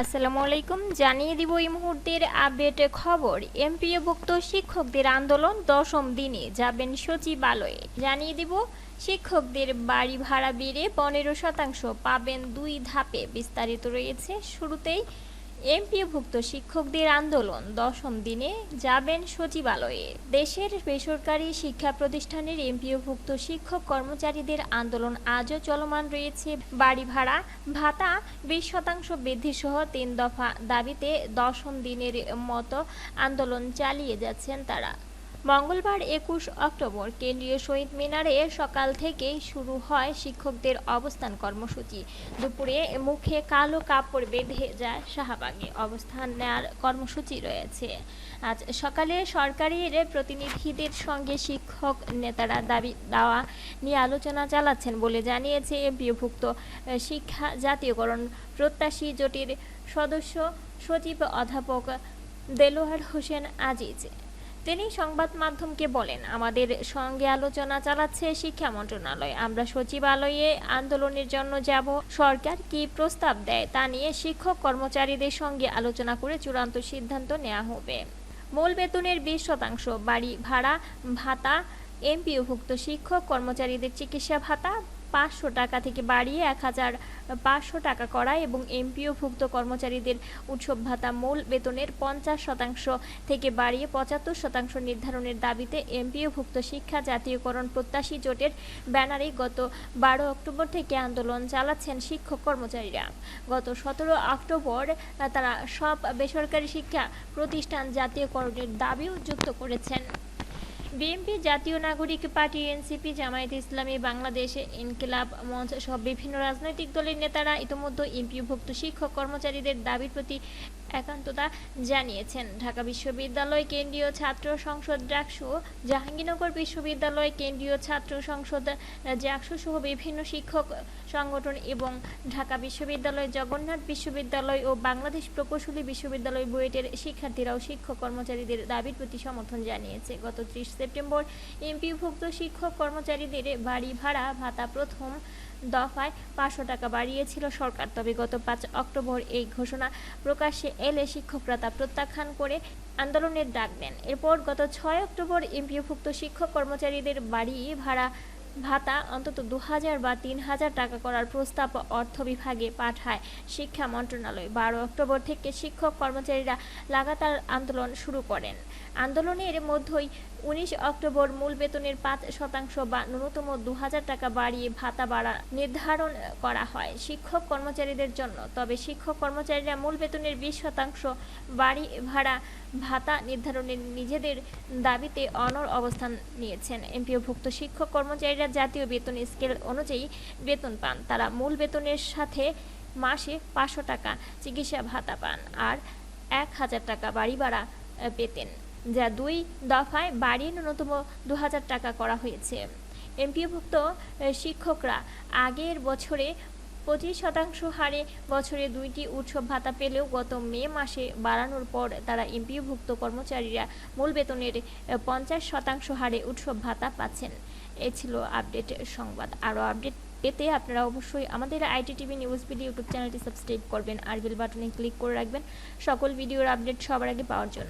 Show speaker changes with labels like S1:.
S1: আসসালামু আলাইকুম। জানিয়ে দিব এই মুহূর্তের আপডেট খবর। এমপিওভুক্ত শিক্ষকদের আন্দোলন দশম দিনে যাবেন সচিবালয়ে। জানিয়ে দিব, শিক্ষকদের বাড়ি ভাড়া বেড়ে পনেরো শতাংশ পাবেন দুই ধাপে। বিস্তারিত রয়েছে শুরুতেই এমপিওভুক্ত শিক্ষকদের আন্দোলন দশম দিনে যাবেন সচিবালয়ে। দেশের বেসরকারি শিক্ষা প্রতিষ্ঠানের এমপিওভুক্ত শিক্ষক কর্মচারীদের আন্দোলন আজও চলমান রয়েছে। বাড়ি ভাড়া, ভাতা বিশ শতাংশ বৃদ্ধি সহ তিন দফা দাবিতে দশম দিনের মতো আন্দোলন চালিয়ে যাচ্ছেন তারা। মঙ্গলবার একুশ অক্টোবর কেন্দ্রীয় শহীদ মিনারে সকাল থেকেই শুরু হয় শিক্ষকদের অবস্থান কর্মসূচি। দুপুরে মুখে কালো কাপড় বেঁধে যায় শাহবাগে। অবস্থান নেওয়ার কর্মসূচি রয়েছে। আজ সকালে সরকারের প্রতিনিধিদের সঙ্গে শিক্ষক নেতারা দাবি দাওয়া নিয়ে আলোচনা চালাচ্ছেন বলে জানিয়েছে এমপিওভুক্ত শিক্ষা জাতীয়করণ প্রত্যাশী জোটের সদস্য সচিব অধ্যাপক দেলোয়ার হোসেন আজিজ। তিনি সংবাদ মাধ্যমকে বলেন, আমাদের সঙ্গে আলোচনা চালাচ্ছে শিক্ষা মন্ত্রণালয়। আমরা সচিবালয়ে আন্দোলনের জন্য যাব। সরকার কি প্রস্তাব দেয় তা নিয়ে শিক্ষক কর্মচারীদের সঙ্গে আলোচনা করে চূড়ান্ত সিদ্ধান্ত নেওয়া হবে। মূল বেতনের বিশ শতাংশ, বাড়ি ভাড়া ভাতা এমপিওভুক্ত শিক্ষক কর্মচারীদের চিকিৎসা ভাতা পাঁচশো টাকা থেকে বাড়িয়ে এক হাজার পাঁচশো টাকা করা এবং এমপিওভুক্ত কর্মচারীদের উৎসব ভাতা মূল বেতনের পঞ্চাশ শতাংশ থেকে বাড়িয়ে পঁচাত্তর শতাংশ নির্ধারণের দাবিতে এমপিওভুক্ত শিক্ষা জাতীয়করণ প্রত্যাশী জোটের ব্যানারে গত বারো অক্টোবর থেকে আন্দোলন চালাচ্ছেন শিক্ষক কর্মচারীরা। গত সতেরো অক্টোবর তারা সব বেসরকারি শিক্ষা প্রতিষ্ঠান জাতীয়করণের দাবিও যুক্ত করেছেন। বিএনপি জাতীয় নাগরিক পার্টি এনসিপি, জামায়াত ইসলামী, বাংলাদেশ, ইনকিলাব মঞ্চ সব বিভিন্ন রাজনৈতিক দলের নেতারা ইতিমধ্যে ইমপিউভুক্ত শিক্ষক কর্মচারীদের দাবির প্রতি একান্ততা জানিয়েছেন ঢাকা বিশ্ববিদ্যালয় কেন্দ্রীয় ছাত্র সংসদ ডাকসু, জাহাঙ্গীরনগর বিশ্ববিদ্যালয় কেন্দ্রীয় ছাত্র সংসদ জাকসু সহ বিভিন্ন শিক্ষক সংগঠন এবং ঢাকা বিশ্ববিদ্যালয় জগন্নাথ বিশ্ববিদ্যালয় ও বাংলাদেশ প্রকৌশলী বিশ্ববিদ্যালয় বুয়েটের শিক্ষার্থীরাও শিক্ষক কর্মচারীদের দাবির প্রতি সমর্থন জানিয়েছে। গত ত্রিশ সেপ্টেম্বর এমপিভুক্ত শিক্ষক কর্মচারীদের বাড়ি ভাড়া ভাতা প্রথম দফায় পাঁচশো টাকা বাড়িয়েছিল সরকার। তবে গত পাঁচ অক্টোবর এই ঘোষণা প্রকাশ্যে এলে শিক্ষকরা তা প্রত্যাখ্যান করে আন্দোলনের ডাক দেন। এরপর গত ছয় অক্টোবর এমপিওভুক্ত শিক্ষক কর্মচারীদের বাড়ি ভাড়া ভাতা অন্তত দু হাজার বা তিন হাজার টাকা করার প্রস্তাব অর্থ বিভাগে পাঠায় শিক্ষা মন্ত্রণালয়। বারো অক্টোবর থেকে শিক্ষক কর্মচারীরা লাগাতার আন্দোলন শুরু করেন। আন্দোলনের মধ্যেই উনিশ অক্টোবর মূল বেতনের পাঁচ শতাংশ বা ন্যূনতম দু হাজার টাকা বাড়িয়ে ভাতা বাড়া নির্ধারণ করা হয় শিক্ষক কর্মচারীদের জন্য। তবে শিক্ষক কর্মচারীরা মূল বেতনের বিশ শতাংশ বাড়ি ভাড়া ভাতা নির্ধারণের নিজেদের দাবিতে অনর অবস্থান নিয়েছেন। এমপিওভুক্ত শিক্ষক কর্মচারীরা জাতীয় বেতন স্কেল অনুযায়ী বেতন পান। তারা মূল বেতনের সাথে মাসে পাঁচশো টাকা চিকিৎসা ভাতা পান আর এক হাজার টাকা বাড়ি ভাড়া পেতেন। যা দুই দফায় বাড়িয়ে ন্যূনতম দু হাজার টাকা করা হয়েছে। এমপিওভুক্ত শিক্ষকরা আগের বছরে পঁচিশ শতাংশ হারে বছরে দুইটি উৎসব ভাতা পেলেও গত মে মাসে বাড়ানোর পর তারা এমপিওভুক্ত কর্মচারীরা মূল বেতনের পঞ্চাশ শতাংশ হারে উৎসব ভাতা পাচ্ছেন। এ ছিল আপডেট সংবাদ। আরও আপডেট পেতে আপনারা অবশ্যই আমাদের IT TV news video YouTube চ্যানেলটি সাবস্ক্রাইব করবেন। আর বেল বাটনে ক্লিক করে রাখবেন। সকল ভিডিওর আপডেট সবার আগে পাওয়ার জন্য।